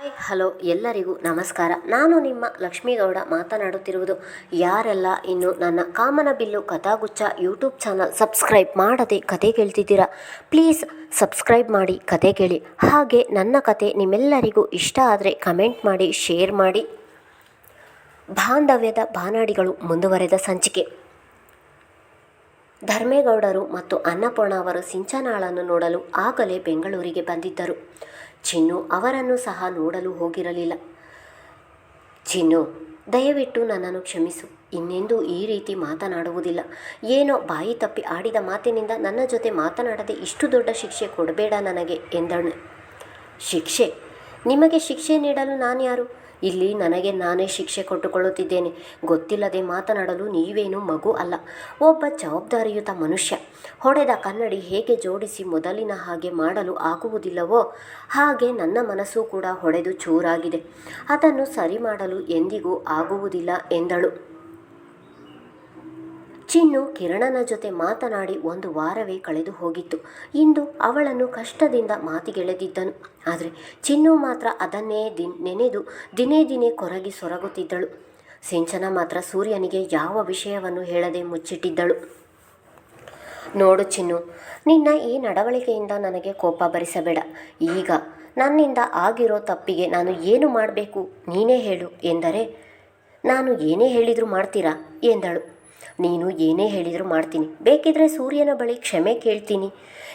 Hi hello ಎಲ್ಲರಿಗೂ ನಮಸ್ಕಾರ. ನಾನು ನಿಮ್ಮ ಲಕ್ಷ್ಮೀಗೌಡ ಮಾತನಾಡುತ್ತಿರುವುದು ಯಾರೆಲ್ಲ ಇನ್ನು ನನ್ನ ಕಾಮನ ಬಿಲ್ಲು ಕಥಾಗುಚ್ಛ ಯೂಟ್ಯೂಬ್ ಚಾನಲ್ ಸಬ್ಸ್ಕ್ರೈಬ್ ಮಾಡದೆ ಕತೆ ಕೇಳ್ತಿದ್ದೀರಾ? ಪ್ಲೀಸ್ ಸಬ್ಸ್ಕ್ರೈಬ್ ಮಾಡಿ ಕತೆ ಕೇಳಿ. ಹಾಗೆ ನನ್ನ ಕತೆ ನಿಮ್ಮೆಲ್ಲರಿಗೂ ಇಷ್ಟ ಆದರೆ ಕಮೆಂಟ್ ಮಾಡಿ ಶೇರ್ ಮಾಡಿ. ಬಾಂಧವ್ಯದ ಬಾನಾಡಿಗಳು ಮುಂದುವರೆದ ಸಂಚಿಕೆ. ಧರ್ಮೇಗೌಡರು ಮತ್ತು ಅನ್ನಪೂರ್ಣ ಅವರು ಸಿಂಚನಾಳನ್ನು ನೋಡಲು ಆಗಲೇ ಬೆಂಗಳೂರಿಗೆ ಬಂದಿದ್ದರು. ಚಿನ್ನು ಅವರನ್ನು ಸಹ ನೋಡಲು ಹೋಗಿರಲಿಲ್ಲ. ಚಿನ್ನು, ದಯವಿಟ್ಟು ನನ್ನನ್ನು ಕ್ಷಮಿಸು. ಇನ್ನೆಂದೂ ಈ ರೀತಿ ಮಾತನಾಡುವುದಿಲ್ಲ. ಏನೋ ಬಾಯಿ ತಪ್ಪಿ ಆಡಿದ ಮಾತಿನಿಂದ ನನ್ನ ಜೊತೆ ಮಾತನಾಡದೆ ಇಷ್ಟು ದೊಡ್ಡ ಶಿಕ್ಷೆ ಕೊಡಬೇಡ ನನಗೆ ಎಂದಳು. ಶಿಕ್ಷೆ? ನಿಮಗೆ ಶಿಕ್ಷೆ ನೀಡಲು ನಾನು ಯಾರು ಇಲ್ಲಿ ನನಗೆ ನಾನೇ ಶಿಕ್ಷೆ ಕೊಟ್ಟುಕೊಳ್ಳುತ್ತಿದ್ದೇನೆ. ಗೊತ್ತಿಲ್ಲದೆ ಮಾತನಾಡಲು ನೀವೇನು ಮಗು ಅಲ್ಲ. ಒಬ್ಬ ಜವಾಬ್ದಾರಿಯುತ ಮನುಷ್ಯ. ಹೊಡೆದ ಕನ್ನಡಿ ಹೇಗೆ ಜೋಡಿಸಿ ಮೊದಲಿನ ಹಾಗೆ ಮಾಡಲು ಆಗುವುದಿಲ್ಲವೋ, ಹಾಗೆ ನನ್ನ ಮನಸ್ಸು ಕೂಡ ಹೊಡೆದು ಚೂರಾಗಿದೆ. ಅದನ್ನು ಸರಿ ಮಾಡಲು ಎಂದಿಗೂ ಆಗುವುದಿಲ್ಲ ಎಂದಳು. ಚಿನ್ನು ಕಿರಣನ ಜೊತೆ ಮಾತನಾಡಿ ಒಂದು ವಾರವೇ ಕಳೆದು ಹೋಗಿತ್ತು. ಇಂದು ಅವಳನ್ನು ಕಷ್ಟದಿಂದ ಮಾತಿಗೆಳೆದಿದ್ದನು. ಆದರೆ ಚಿನ್ನು ಮಾತ್ರ ಅದನ್ನೇ ದಿನ್ ನೆನೆದು ದಿನೇ ದಿನೇ ಕೊರಗಿ ಸೊರಗುತ್ತಿದ್ದಳು. ಸಿಂಚನ ಮಾತ್ರ ಸೂರ್ಯನಿಗೆ ಯಾವ ವಿಷಯವನ್ನು ಹೇಳದೆ ಮುಚ್ಚಿಟ್ಟಿದ್ದಳು. ನೋಡು ಚಿನ್ನು, ನಿನ್ನ ಈ ನಡವಳಿಕೆಯಿಂದ ನನಗೆ ಕೋಪ ಭರಿಸಬೇಡ. ಈಗ ನನ್ನಿಂದ ಆಗಿರೋ ತಪ್ಪಿಗೆ ನಾನು ಏನು ಮಾಡಬೇಕು ನೀನೇ ಹೇಳು ಎಂದರೆ, ನಾನು ಏನೇ ಹೇಳಿದರೂ ಮಾಡ್ತೀರಾ ಎಂದಳು. ನೀನು ಏನೇ ಹೇಳಿದರೂ ಮಾಡ್ತೀನಿ. ಬೇಕಿದ್ರೆ ಸೂರ್ಯನ ಬಳಿ ಕ್ಷಮೆ ಕೇಳ್ತೀನಿ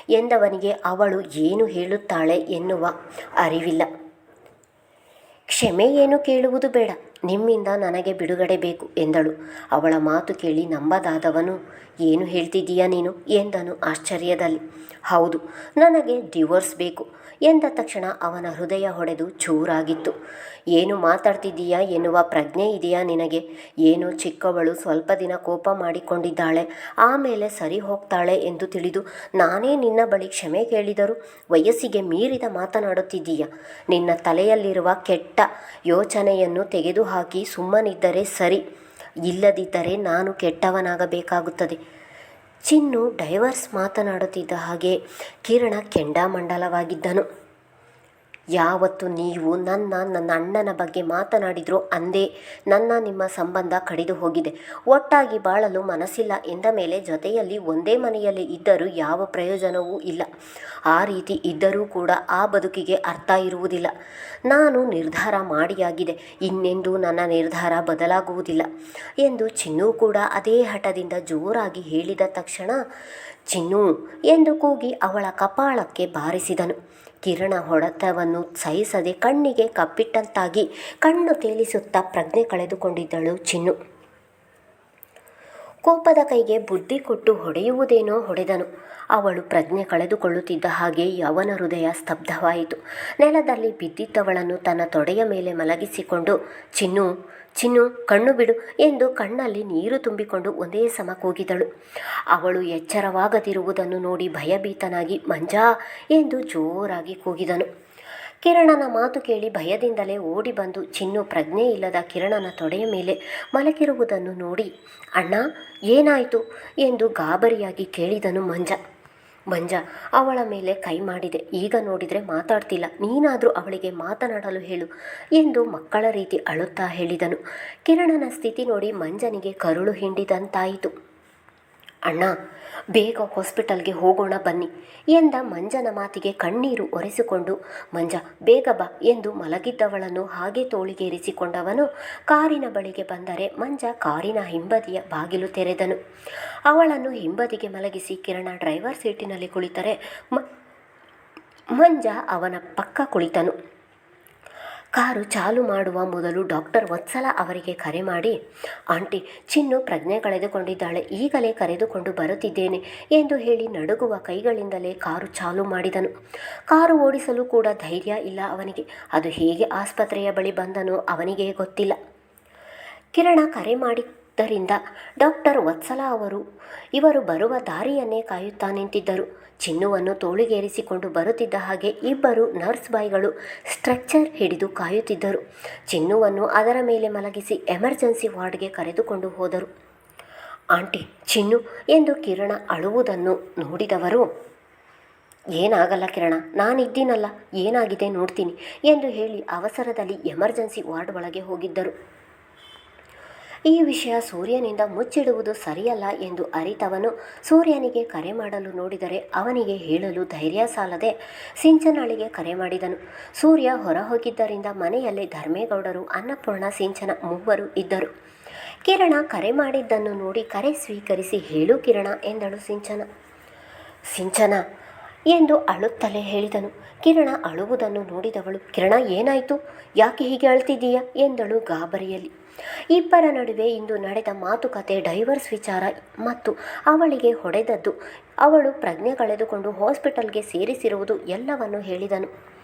ಎಂದವನಿಗೆ ಅವಳು ಏನು ಹೇಳುತ್ತಾಳೆ ಎನ್ನುವ ಅರಿವಿಲ್ಲ. ಕ್ಷಮೆ ಏನು ಕೇಳುವುದು ಬೇಡ. ನಿಮ್ಮಿಂದ ನನಗೆ ಬಿಡುಗಡೆ ಬೇಕು ಎಂದಳು. ಅವಳ ಮಾತು ಕೇಳಿ ನಂಬದಾದವನು, ಏನು ಹೇಳ್ತಿದ್ದೀಯಾ ನೀನು? ಎಂದನು ಆಶ್ಚರ್ಯದಲ್ಲಿ. ಹೌದು, ನನಗೆ ಡಿವೋರ್ಸ್ ಬೇಕು ಎಂದ ತಕ್ಷಣ ಅವನ ಹೃದಯ ಹೊಡೆದು ಚೂರಾಗಿತ್ತು. ಏನು ಮಾತಾಡ್ತಿದ್ದೀಯಾ ಎನ್ನುವ ಪ್ರಜ್ಞೆ ಇದೆಯಾ ನಿನಗೆ? ಏನು ಚಿಕ್ಕವಳು ಸ್ವಲ್ಪ ದಿನ ಕೋಪ ಮಾಡಿಕೊಂಡಿದ್ದಾಳೆ, ಆಮೇಲೆ ಸರಿ ಹೋಗ್ತಾಳೆ ಎಂದು ತಿಳಿದು ನಾನೇ ನಿನ್ನ ಬಳಿ ಕ್ಷಮೆ ಕೇಳಿದರೂ ವಯಸ್ಸಿಗೆ ಮೀರಿದ ಮಾತನಾಡುತ್ತಿದ್ದೀಯಾ? ನಿನ್ನ ತಲೆಯಲ್ಲಿರುವ ಕೆಟ್ಟ ಯೋಚನೆಯನ್ನು ತೆಗೆದುಹಾಕಿ ಸುಮ್ಮನಿದ್ದರೆ ಸರಿ ಇಲ್ಲದಿದ್ದರೆ ನಾನು ಕೆಟ್ಟವನಾಗಬೇಕಾಗುತ್ತದೆ. ಚಿನ್ನು ಡೈವರ್ಸ್ ಮಾತನಾಡುತ್ತಿದ್ದ ಹಾಗೆ ಕಿರಣ ಕೆಂಡಾಮಂಡಲವಾಗಿದ್ದನು. ಯಾವತ್ತು ನೀವು ನನ್ನ ನನ್ನ ಅಣ್ಣನ ಬಗ್ಗೆ ಮಾತನಾಡಿದ್ರೋ ಅಂದೇ ನನ್ನ, ನಿಮ್ಮ ಸಂಬಂಧ ಕಡಿದು ಹೋಗಿದೆ. ಒಟ್ಟಾಗಿ ಬಾಳಲು ಮನಸ್ಸಿಲ್ಲ. ಎಂದ ಮೇಲೆ ಜೊತೆಯಲ್ಲಿ ಒಂದೇ ಮನೆಯಲ್ಲಿ ಇದ್ದರೂ ಯಾವ ಪ್ರಯೋಜನವೂ ಇಲ್ಲ. ಆ ರೀತಿ ಇದ್ದರೂ ಕೂಡ ಆ ಬದುಕಿಗೆ ಅರ್ಥ ಇರುವುದಿಲ್ಲ. ನಾನು ನಿರ್ಧಾರ ಮಾಡಿಯಾಗಿದೆ. ಇನ್ನೆಂದೂ ನನ್ನ ನಿರ್ಧಾರ ಬದಲಾಗುವುದಿಲ್ಲ ಎಂದು ಚಿನ್ನು ಕೂಡ ಅದೇ ಹಠದಿಂದ ಜೋರಾಗಿ ಹೇಳಿದ ತಕ್ಷಣ, ಚಿನ್ನು ಎಂದು ಕೂಗಿ ಅವಳ ಕಪಾಳಕ್ಕೆ ಬಾರಿಸಿದನು. ಕಿರಣ ಹೊಡೆತವನ್ನು ಸಹಿಸದೆ ಕಣ್ಣಿಗೆ ಕಪ್ಪಿಟ್ಟಂತಾಗಿ ಕಣ್ಣು ತೇಲಿಸುತ್ತಾ ಪ್ರಜ್ಞೆ ಕಳೆದುಕೊಂಡಿದ್ದಳು ಚಿನ್ನು. ಕೋಪದ ಕೈಗೆ ಬುದ್ಧಿ ಕೊಟ್ಟು ಹೊಡೆಯುವುದೇನೋ ಹೊಡೆದನು. ಅವಳು ಪ್ರಜ್ಞೆ ಕಳೆದುಕೊಳ್ಳುತ್ತಿದ್ದ ಹಾಗೆ ಯವನ ಹೃದಯ ಸ್ತಬ್ಧವಾಯಿತು. ನೆಲದಲ್ಲಿ ಬಿದ್ದಿದ್ದವಳನ್ನು ತನ್ನ ತೊಡೆಯ ಮೇಲೆ ಮಲಗಿಸಿಕೊಂಡು, ಚಿನ್ನು ಚಿನ್ನು, ಕಣ್ಣು ಬಿಡು ಎಂದು ಕಣ್ಣಲ್ಲಿ ನೀರು ತುಂಬಿಕೊಂಡು ಒಂದೇ ಸಮ ಕೂಗಿದಳು. ಅವಳು ಎಚ್ಚರವಾಗದಿರುವುದನ್ನು ನೋಡಿ ಭಯಭೀತನಾಗಿ, ಮಂಜಾ ಎಂದು ಜೋರಾಗಿ ಕೂಗಿದನು. ಕಿರಣನ ಮಾತು ಕೇಳಿ ಭಯದಿಂದಲೇ ಓಡಿ ಬಂದು ಚಿನ್ನು ಪ್ರಜ್ಞೆ ಇಲ್ಲದ ಕಿರಣನ ತೊಡೆಯ ಮೇಲೆ ಮಲಗಿರುವುದನ್ನು ನೋಡಿ, ಅಣ್ಣ, ಏನಾಯಿತು? ಎಂದು ಗಾಬರಿಯಾಗಿ ಕೇಳಿದನು ಮಂಜ. ಮಂಜ, ಅವಳ ಮೇಲೆ ಕೈ ಮಾಡಿದೆ. ಈಗ ನೋಡಿದರೆ ಮಾತಾಡ್ತಿಲ್ಲ. ನೀನಾದರೂ ಅವಳಿಗೆ ಮಾತನಾಡಲು ಹೇಳು ಎಂದು ಮಕ್ಕಳ ರೀತಿ ಅಳುತ್ತಾ ಹೇಳಿದನು. ಕಿರಣನ ಸ್ಥಿತಿ ನೋಡಿ ಮಂಜನಿಗೆ ಕರುಳು ಹಿಂಡಿದಂತಾಯಿತು. ಅಣ್ಣ, ಬೇಗ ಹಾಸ್ಪಿಟಲ್ಗೆ ಹೋಗೋಣ ಬನ್ನಿ ಎಂದ ಮಂಜನ ಮಾತಿಗೆ ಕಣ್ಣೀರು ಒರೆಸಿಕೊಂಡು, ಮಂಜ, ಬೇಗ ಬಾ ಎಂದು ಮಲಗಿದ್ದವಳನ್ನು ಹಾಗೆ ತೋಳಿಗೇರಿಸಿಕೊಂಡವನು ಕಾರಿನ ಬಳಿಗೆ ಬಂದರೆ ಮಂಜ ಕಾರಿನ ಹಿಂಬದಿಯ ಬಾಗಿಲು ತೆರೆದನು. ಅವಳನ್ನು ಹಿಂಬದಿಗೆ ಮಲಗಿಸಿ ಕಿರಣ ಡ್ರೈವರ್ ಸೀಟಿನಲ್ಲಿ ಕುಳಿತರೆ ಮಂಜ ಅವನ ಪಕ್ಕ ಕುಳಿತನು. ಕಾರು ಚಾಲು ಮಾಡುವ ಮೊದಲು ಡಾಕ್ಟರ್ ವತ್ಸಲ ಅವರಿಗೆ ಕರೆ ಮಾಡಿ, ಆಂಟಿ, ಚಿನ್ನು ಪ್ರಜ್ಞೆ ಕಳೆದುಕೊಂಡಿದ್ದಾಳೆ. ಈಗಲೇ ಕರೆದುಕೊಂಡು ಬರುತ್ತಿದ್ದೇನೆ ಎಂದು ಹೇಳಿ ನಡುಗುವ ಕೈಗಳಿಂದಲೇ ಕಾರು ಚಾಲು ಮಾಡಿದನು. ಕಾರು ಓಡಿಸಲು ಕೂಡ ಧೈರ್ಯ ಇಲ್ಲ ಅವನಿಗೆ. ಅದು ಹೇಗೆ ಆಸ್ಪತ್ರೆಯ ಬಳಿ ಬಂದನೋ ಅವನಿಗೆ ಗೊತ್ತಿಲ್ಲ. ಕಿರಣ ಕರೆ ಮಾಡಿದ್ದರಿಂದ ಡಾಕ್ಟರ್ ವತ್ಸಲ ಅವರು, ಇವರು ಬರುವ ದಾರಿಯನ್ನೇ ಕಾಯುತ್ತಾ ನಿಂತಿದ್ದರು. ಚಿನ್ನುವನ್ನು ತೋಳಿಗೇರಿಸಿಕೊಂಡು ಬರುತ್ತಿದ್ದ ಹಾಗೆ ಇಬ್ಬರು ನರ್ಸ್ ಬಾಯ್ಗಳು ಸ್ಟ್ರಕ್ಚರ್ ಹಿಡಿದು ಕಾಯುತ್ತಿದ್ದರು. ಚಿನ್ನುವನ್ನು ಅದರ ಮೇಲೆ ಮಲಗಿಸಿ ಎಮರ್ಜೆನ್ಸಿ ವಾರ್ಡ್ಗೆ ಕರೆದುಕೊಂಡು ಹೋದರು. ಆಂಟಿ, ಚಿನ್ನು ಎಂದು ಕಿರಣ ಅಳುವುದನ್ನು ನೋಡಿದವರು? ಏನಾಗಲ್ಲ ಕಿರಣ, ನಾನಿದ್ದೀನಲ್ಲ, ಏನಾಗಿದೆ ನೋಡ್ತೀನಿ ಎಂದು ಹೇಳಿ ಅವಸರದಲ್ಲಿ ಎಮರ್ಜೆನ್ಸಿ ವಾರ್ಡ್ ಒಳಗೆ ಹೋಗಿದ್ದರು. ಈ ವಿಷಯ ಸೂರ್ಯನಿಂದ ಮುಚ್ಚಿಡುವುದು ಸರಿಯಲ್ಲ ಎಂದು ಅರಿತವನು. ಸೂರ್ಯನಿಗೆ ಕರೆ ಮಾಡಲು ನೋಡಿದರೆ ಅವನಿಗೆ ಹೇಳಲು ಧೈರ್ಯ ಸಾಲದೆ ಸಿಂಚನಾಳಿಗೆ ಕರೆ ಮಾಡಿದನು. ಸೂರ್ಯ ಹೊರ ಹೋಗಿದ್ದರಿಂದ ಮನೆಯಲ್ಲಿ ಧರ್ಮೇಗೌಡರು, ಅನ್ನಪೂರ್ಣ ಸಿಂಚನ ಮೂವರು ಇದ್ದರು. ಕಿರಣ ಕರೆ ಮಾಡಿದ್ದನ್ನು ನೋಡಿ ಕರೆ ಸ್ವೀಕರಿಸಿ, ಹೇಳು ಕಿರಣ ಎಂದಳು ಸಿಂಚನ. ಸಿಂಚನ ಎಂದು ಅಳುತ್ತಲೇ ಹೇಳಿದನು. ಕಿರಣ ಅಳುವುದನ್ನು ನೋಡಿದವಳು, ಕಿರಣ, ಏನಾಯಿತು? ಯಾಕೆ ಹೀಗೆ ಅಳ್ತಿದ್ದೀಯ? ಎಂದಳು ಗಾಬರಿಯಲ್ಲಿ. ಇಬ್ಬರ ನಡುವೆ ಇಂದು ನಡೆದ ಮಾತುಕತೆ ಡೈವರ್ಸ್ ವಿಚಾರ ಮತ್ತು ಅವಳಿಗೆ ಹೊಡೆದದ್ದು. ಅವಳು ಪ್ರಜ್ಞೆ ಕಳೆದುಕೊಂಡು ಹಾಸ್ಪಿಟಲ್ಗೆ ಸೇರಿಸಿರುವುದು ಎಲ್ಲವನ್ನು ಹೇಳಿದನು.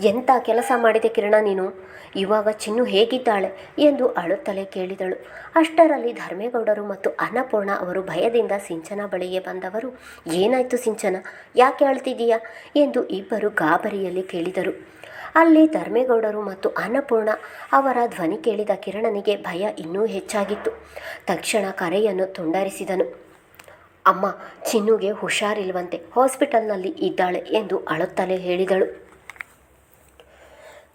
ಎಂಥ ಕೆಲಸ ಮಾಡಿದೆ ಕಿರಣ ನೀನು? ಇವಾಗ ಚಿನ್ನು ಹೇಗಿದ್ದಾಳೆ? ಎಂದು ಅಳುತ್ತಲೇ ಕೇಳಿದಳು. ಅಷ್ಟರಲ್ಲಿ ಧರ್ಮೇಗೌಡರು ಮತ್ತು ಅನ್ನಪೂರ್ಣ ಅವರು ಭಯದಿಂದ ಸಿಂಚನ ಬಳಿಗೆ ಬಂದವರು, ಏನಾಯ್ತು ಸಿಂಚನ? ಯಾಕೆ ಅಳ್ತಿದ್ದೀಯಾ? ಎಂದು ಇಬ್ಬರು ಗಾಬರಿಯಲ್ಲಿ ಕೇಳಿದರು. ಅಲ್ಲಿ ಧರ್ಮೇಗೌಡರು ಮತ್ತು ಅನ್ನಪೂರ್ಣ ಅವರ ಧ್ವನಿ ಕೇಳಿದ ಕಿರಣನಿಗೆ ಭಯ ಇನ್ನೂ ಹೆಚ್ಚಾಗಿತ್ತು. ತಕ್ಷಣ ಕರೆಯನ್ನು ತುಂಡರಿಸಿದನು. ಅಮ್ಮ, ಚಿನ್ನುಗೆ ಹುಷಾರಿಲ್ವಂತೆ, ಹಾಸ್ಪಿಟಲ್ನಲ್ಲಿ ಇದ್ದಾಳೆ ಎಂದು ಅಳುತ್ತಲೇ ಹೇಳಿದಳು.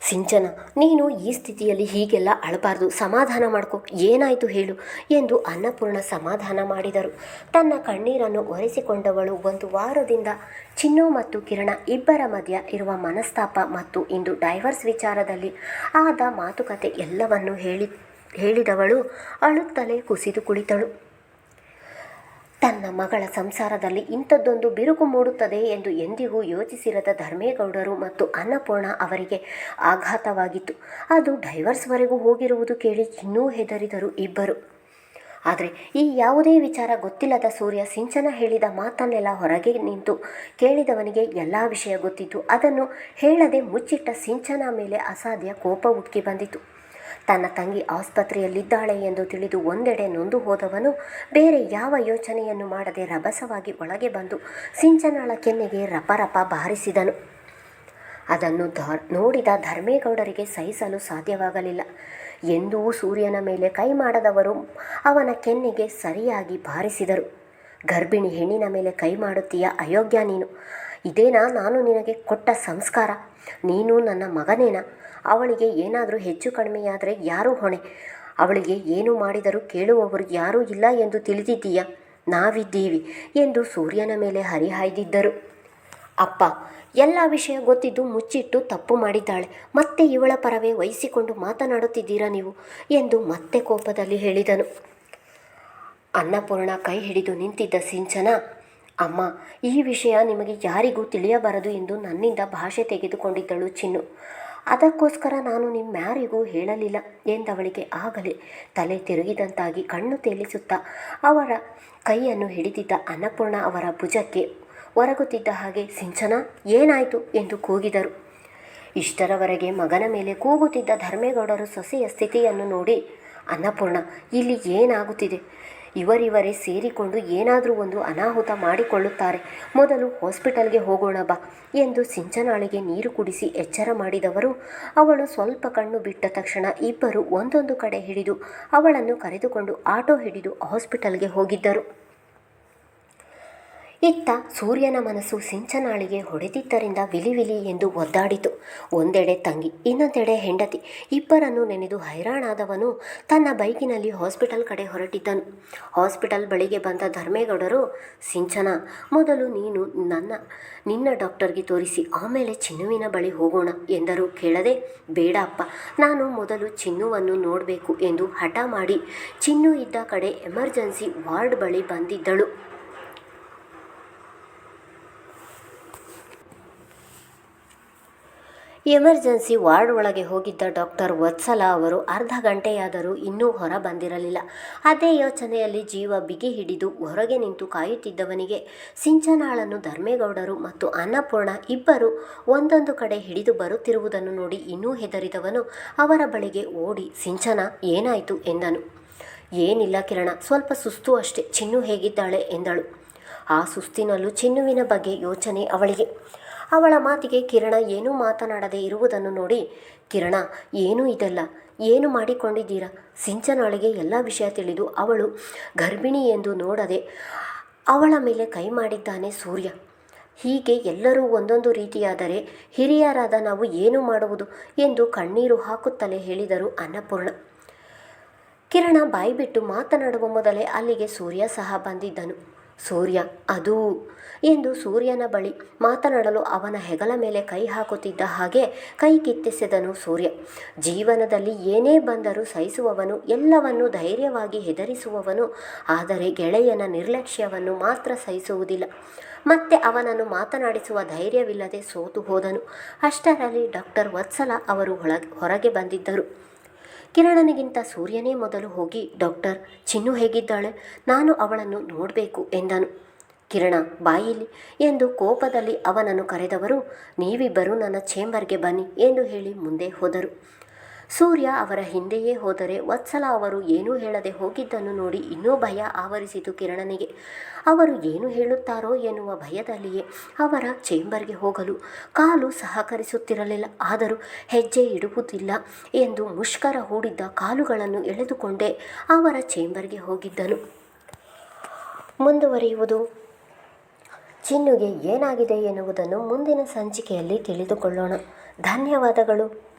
ಸಿಂಚನ, ನೀನು ಈ ಸ್ಥಿತಿಯಲ್ಲಿ ಹೀಗೆಲ್ಲ ಅಳಬಾರ್ದು, ಸಮಾಧಾನ ಮಾಡ್ಕೊ, ಏನಾಯಿತು ಹೇಳು ಎಂದು ಅನ್ನಪೂರ್ಣ ಸಮಾಧಾನ ಮಾಡಿದರು. ತನ್ನ ಕಣ್ಣೀರನ್ನು ಒರೆಸಿಕೊಂಡವಳು ಒಂದು ವಾರದಿಂದ ಚಿನ್ನು ಮತ್ತು ಕಿರಣ ಇಬ್ಬರ ಮಧ್ಯ ಇರುವ ಮನಸ್ತಾಪ ಮತ್ತು ಇಂದು ಡೈವರ್ಸ್ ವಿಚಾರದಲ್ಲಿ ಆದ ಮಾತುಕತೆ ಎಲ್ಲವನ್ನು ಹೇಳಿ, ಹೇಳಿದವಳು ಅಳುತ್ತಲೇ ಕುಸಿದು ಕುಳಿತಳು. ತನ್ನ ಮಗಳ ಸಂಸಾರದಲ್ಲಿ ಇಂಥದ್ದೊಂದು ಬಿರುಕು ಮೂಡುತ್ತದೆ ಎಂದು ಎಂದಿಗೂ ಯೋಚಿಸಿರದ ಧರ್ಮೇಗೌಡರು ಮತ್ತು ಅನ್ನಪೂರ್ಣ ಅವರಿಗೆ ಆಘಾತವಾಗಿತ್ತು. ಅದು ಡೈವರ್ಸ್ವರೆಗೂ ಹೋಗಿರುವುದು ಕೇಳಿ ಇನ್ನೂ ಹೆದರಿದರು ಇಬ್ಬರು. ಆದರೆ ಈ ಯಾವುದೇ ವಿಚಾರ ಗೊತ್ತಿಲ್ಲದ ಸೂರ್ಯ ಸಿಂಚನ ಹೇಳಿದ ಮಾತನ್ನೆಲ್ಲ ಹೊರಗೆ ನಿಂತು ಕೇಳಿದವನಿಗೆ ಎಲ್ಲ ವಿಷಯ ಗೊತ್ತಿತ್ತು. ಅದನ್ನು ಹೇಳದೆ ಮುಚ್ಚಿಟ್ಟ ಸಿಂಚನ ಮೇಲೆ ಅಸಾಧ್ಯ ಕೋಪ ಉಕ್ಕಿ ಬಂದಿತು ತನ್ನ ತಂಗಿ ಆಸ್ಪತ್ರೆಯಲ್ಲಿದ್ದಾಳೆ ಎಂದು ತಿಳಿದು ಒಂದೆಡೆ ನೊಂದು ಹೋದವನು ಬೇರೆ ಯಾವ ಯೋಚನೆಯನ್ನು ಮಾಡದೆ ರಭಸವಾಗಿ ಒಳಗೆ ಬಂದು ಸಿಂಚನಾಳ ಕೆನ್ನೆಗೆ ರಪರಪ ಬಾರಿಸಿದನು. ಅದನ್ನು ಧ, ನೋಡಿದ ಧರ್ಮೇಗೌಡರಿಗೆ ಸಹಿಸಲು ಸಾಧ್ಯವಾಗಲಿಲ್ಲ. ಎಂದೂ ಸೂರ್ಯನ ಮೇಲೆ ಕೈ ಮಾಡದವರು ಅವನ ಕೆನ್ನೆಗೆ ಸರಿಯಾಗಿ ಬಾರಿಸಿದರು. ಗರ್ಭಿಣಿ ಹೆಣ್ಣಿನ ಮೇಲೆ ಕೈ ಮಾಡುತ್ತೀಯ ಅಯೋಗ್ಯ ನೀನು. ಇದೇನಾ? ನಾನು ನಿನಗೆ ಕೊಟ್ಟ ಸಂಸ್ಕಾರ. ನೀನು ನನ್ನ ಮಗನೇನಾ? ಅವಳಿಗೆ ಏನಾದರೂ ಹೆಚ್ಚು ಕಡಿಮೆಯಾದರೆ ಯಾರು ಹೊಣೆ? ಅವಳಿಗೆ ಏನು ಮಾಡಿದರೂ ಕೇಳುವವರು ಯಾರೂ ಇಲ್ಲ ಎಂದು ತಿಳಿದಿದ್ದೀಯಾ? ನಾವಿದ್ದೀವಿ ಎಂದು ಸೂರ್ಯನ ಮೇಲೆ ಹರಿಹಾಯ್ದಿದ್ದರು. ಅಪ್ಪ, ಎಲ್ಲ ವಿಷಯ ಗೊತ್ತಿದ್ದು ಮುಚ್ಚಿಟ್ಟು ತಪ್ಪು ಮಾಡಿದ್ದಾಳೆ. ಮತ್ತೆ ಇವಳ ಪರವೇ ವಹಿಸಿಕೊಂಡು ಮಾತನಾಡುತ್ತಿದ್ದೀರಾ ನೀವು? ಎಂದು ಮತ್ತೆ ಕೋಪದಲ್ಲಿ ಹೇಳಿದನು. ಅನ್ನಪೂರ್ಣ ಕೈ ಹಿಡಿದು ನಿಂತಿದ್ದ ಸಿಂಚನ ಅಮ್ಮ, ಈ ವಿಷಯ ನಿಮಗೆ ಯಾರಿಗೂ ತಿಳಿಯಬಾರದು ಎಂದು ನನ್ನಿಂದ ಭಾಷೆ ತೆಗೆದುಕೊಂಡಿದ್ದಳು ಚಿನ್ನು. ಅದಕ್ಕೋಸ್ಕರ ನಾನು ನಿಮ್ಮ್ಯಾರಿಗೂ ಹೇಳಲಿಲ್ಲ ಎಂದವಳಿಗೆ ಆಗಲೇ ತಲೆ ತಿರುಗಿದಂತಾಗಿ ಕಣ್ಣು ತೇಲಿಸುತ್ತಾ ಅವರ ಕೈಯನ್ನು ಹಿಡಿದಿದ್ದ ಅನ್ನಪೂರ್ಣ ಅವರ ಭುಜಕ್ಕೆ ಒರಗುತ್ತಿದ್ದ ಹಾಗೆ, ಸಿಂಚನ, ಏನಾಯಿತು? ಎಂದು ಕೂಗಿದರು. ಇಷ್ಟರವರೆಗೆ ಮಗನ ಮೇಲೆ ಕೂಗುತ್ತಿದ್ದ ಧರ್ಮೇಗೌಡರು ಸೊಸೆಯ ಸ್ಥಿತಿಯನ್ನು ನೋಡಿ, ಅನ್ನಪೂರ್ಣ, ಇಲ್ಲಿ ಏನಾಗುತ್ತಿದೆ? ಇವರಿವರೇ ಸೇರಿಕೊಂಡು ಏನಾದರೂ ಒಂದು ಅನಾಹುತ ಮಾಡಿಕೊಳ್ಳುತ್ತಾರೆ. ಮೊದಲು ಹಾಸ್ಪಿಟಲ್ಗೆ ಹೋಗೋಣ ಬಾ ಎಂದು ಸಿಂಚನಾಳಿಗೆ ನೀರು ಕುಡಿಸಿ ಎಚ್ಚರ ಮಾಡಿದವರು, ಅವಳು ಸ್ವಲ್ಪ ಕಣ್ಣು ಬಿಟ್ಟ ತಕ್ಷಣ ಇಬ್ಬರು ಒಂದೊಂದು ಕಡೆ ಹಿಡಿದು ಅವಳನ್ನು ಕರೆದುಕೊಂಡು ಆಟೋ ಹಿಡಿದು ಹಾಸ್ಪಿಟಲ್ಗೆ ಹೋಗಿದ್ದರು. ಇತ್ತ ಸೂರ್ಯನ ಮನಸ್ಸು ಸಿಂಚನಾಳಿಗೆ ಹೊಡೆದಿದ್ದರಿಂದ ವಿಲಿವಿಲಿ ಎಂದು ಒದ್ದಾಡಿತು. ಒಂದೆಡೆ ತಂಗಿ, ಇನ್ನೊಂದೆಡೆ ಹೆಂಡತಿ. ಇಬ್ಬರನ್ನು ನೆನೆದು ಹೈರಾಣಾದವನು ತನ್ನ ಬೈಕಿನಲ್ಲಿ ಹಾಸ್ಪಿಟಲ್ ಕಡೆ ಹೊರಟಿದ್ದನು. ಹಾಸ್ಪಿಟಲ್ ಬಳಿಗೆ ಬಂದ ಧರ್ಮೇಗೌಡರು, ಸಿಂಚನ, ಮೊದಲು ನೀನು ನನ್ನ, ನಿನ್ನ ಡಾಕ್ಟರ್ಗೆ ತೋರಿಸಿ, ಆಮೇಲೆ ಚಿನ್ನುವಿನ ಬಳಿ ಹೋಗೋಣ ಎಂದರು. ಕೇಳದೆ, ಬೇಡ ಅಪ್ಪ, ನಾನು ಮೊದಲು ಚಿನ್ನುವನ್ನು ನೋಡಬೇಕು ಎಂದು ಹಠ ಮಾಡಿ ಚಿನ್ನು ಇದ್ದ ಕಡೆ ಎಮರ್ಜೆನ್ಸಿ ವಾರ್ಡ್ ಬಳಿ ಬಂದಿದ್ದಳು. ಎಮರ್ಜೆನ್ಸಿ ವಾರ್ಡ್ ಒಳಗೆ ಹೋಗಿದ್ದ ಡಾಕ್ಟರ್ ವತ್ಸಲ ಅವರು ಅರ್ಧ ಗಂಟೆಯಾದರೂ ಇನ್ನೂ ಹೊರ ಬಂದಿರಲಿಲ್ಲ. ಅದೇ ಯೋಚನೆಯಲ್ಲಿ ಜೀವ ಬಿಗಿ ಹಿಡಿದು ಹೊರಗೆ ನಿಂತು ಕಾಯುತ್ತಿದ್ದವನಿಗೆ ಸಿಂಚನಾಳನ್ನು ಧರ್ಮೇಗೌಡರು ಮತ್ತು ಅನ್ನಪೂರ್ಣ ಇಬ್ಬರು ಒಂದೊಂದು ಕಡೆ ಹಿಡಿದು ಬರುತ್ತಿರುವುದನ್ನು ನೋಡಿ ಇನ್ನೂ ಹೆದರಿದವನು ಅವರ ಬಳಿಗೆ ಓಡಿ, ಸಿಂಚನ, ಏನಾಯಿತು? ಎಂದನು. ಏನಿಲ್ಲ ಕಿರಣ, ಸ್ವಲ್ಪ ಸುಸ್ತು ಅಷ್ಟೇ, ಚಿನ್ನು ಹೇಗಿದ್ದಾಳೆ? ಎಂದಳು. ಆ ಸುಸ್ತಿನಲ್ಲೂ ಚಿನ್ನುವಿನ ಬಗ್ಗೆ ಯೋಚನೆ ಅವಳಿಗೆ. ಅವಳ ಮಾತಿಗೆ ಕಿರಣ ಏನೂ ಮಾತನಾಡದೆ ಇರುವುದನ್ನು ನೋಡಿ, ಕಿರಣ, ಏನೂ ಇದಲ್ಲ. ಏನು ಮಾಡಿಕೊಂಡಿದ್ದೀರಾ? ಸಿಂಚನಾಳಿಗೆ ಎಲ್ಲ ವಿಷಯ ತಿಳಿದು ಅವಳು ಗರ್ಭಿಣಿ ಎಂದು ನೋಡದೆ ಅವಳ ಮೇಲೆ ಕೈ ಮಾಡಿದ್ದಾನೆ ಸೂರ್ಯ. ಹೀಗೆ ಎಲ್ಲರೂ ಒಂದೊಂದು ರೀತಿಯಾದರೆ ಹಿರಿಯರಾದ ನಾವು ಏನು ಮಾಡುವುದು ಎಂದು ಕಣ್ಣೀರು ಹಾಕುತ್ತಲೇ ಹೇಳಿದರು ಅನ್ನಪೂರ್ಣ. ಕಿರಣ ಬಾಯಿಬಿಟ್ಟು ಮಾತನಾಡುವ ಮೊದಲೇ ಅಲ್ಲಿಗೆ ಸೂರ್ಯ ಸಹ ಬಂದಿದ್ದನು. ಸೂರ್ಯ, ಅದು ಎಂದು ಸೂರ್ಯನ ಬಳಿ ಮಾತನಾಡಲು ಅವನ ಹೆಗಲ ಮೇಲೆ ಕೈ ಹಾಕುತ್ತಿದ್ದ ಹಾಗೆ ಕೈ ಕಿತ್ತೆಸೆದನು ಸೂರ್ಯ. ಜೀವನದಲ್ಲಿ ಏನೇ ಬಂದರೂ ಸಹಿಸುವವನು, ಎಲ್ಲವನ್ನು ಧೈರ್ಯವಾಗಿ ಹೆದರಿಸುವವನು, ಆದರೆ ಗೆಳೆಯನ ನಿರ್ಲಕ್ಷ್ಯವನ್ನು ಮಾತ್ರ ಸಹಿಸುವುದಿಲ್ಲ. ಮತ್ತೆ ಅವನನ್ನು ಮಾತನಾಡಿಸುವ ಧೈರ್ಯವಿಲ್ಲದೆ ಸೋತು ಹೋದನು. ಅಷ್ಟರಲ್ಲಿ ಡಾಕ್ಟರ್ ವತ್ಸಲ ಅವರು ಹೊರಗೆ ಬಂದಿದ್ದರು. ಕಿರಣನಿಗಿಂತ ಸೂರ್ಯನೇ ಮೊದಲು ಹೋಗಿ, ಡಾಕ್ಟರ್, ಚಿನ್ನು ಹೇಗಿದ್ದಾಳೆ? ನಾನು ಅವಳನ್ನು ನೋಡಬೇಕು ಎಂದನು. ಕಿರಣ, ಬಾಯಿಲಿ ಎಂದು ಕೋಪದಲ್ಲಿ ಅವನನ್ನು ಕರೆದವರು, ನೀವಿಬ್ಬರೂ ನನ್ನ ಚೇಂಬರ್ಗೆ ಬನ್ನಿ ಎಂದು ಹೇಳಿ ಮುಂದೆ ಹೋದರು. ಸೂರ್ಯ ಅವರ ಹಿಂದೆಯೇ ಹೋದರೆ ವತ್ಸಲ ಅವರು ಏನೂ ಹೇಳದೆ ಹೋಗಿದ್ದನ್ನು ನೋಡಿ ಇನ್ನೂ ಭಯ ಆವರಿಸಿತು ಕಿರಣನಿಗೆ. ಅವರು ಏನು ಹೇಳುತ್ತಾರೋ ಎನ್ನುವ ಭಯದಲ್ಲಿಯೇ ಅವರ ಚೇಂಬರ್ಗೆ ಹೋಗಲು ಕಾಲು ಸಹಕರಿಸುತ್ತಿರಲಿಲ್ಲ. ಆದರೂ ಹೆಜ್ಜೆ ಇಡುವುದಿಲ್ಲ ಎಂದು ಮುಷ್ಕರ ಹೂಡಿದ್ದ ಕಾಲುಗಳನ್ನು ಎಳೆದುಕೊಂಡೇ ಅವರ ಚೇಂಬರ್ಗೆ ಹೋಗಿದ್ದನು. ಮುಂದುವರಿಯುವುದು. ಚಿನ್ನುಗೆ ಏನಾಗಿದೆ ಎನ್ನುವುದನ್ನು ಮುಂದಿನ ಸಂಚಿಕೆಯಲ್ಲಿ ತಿಳಿದುಕೊಳ್ಳೋಣ. ಧನ್ಯವಾದಗಳು.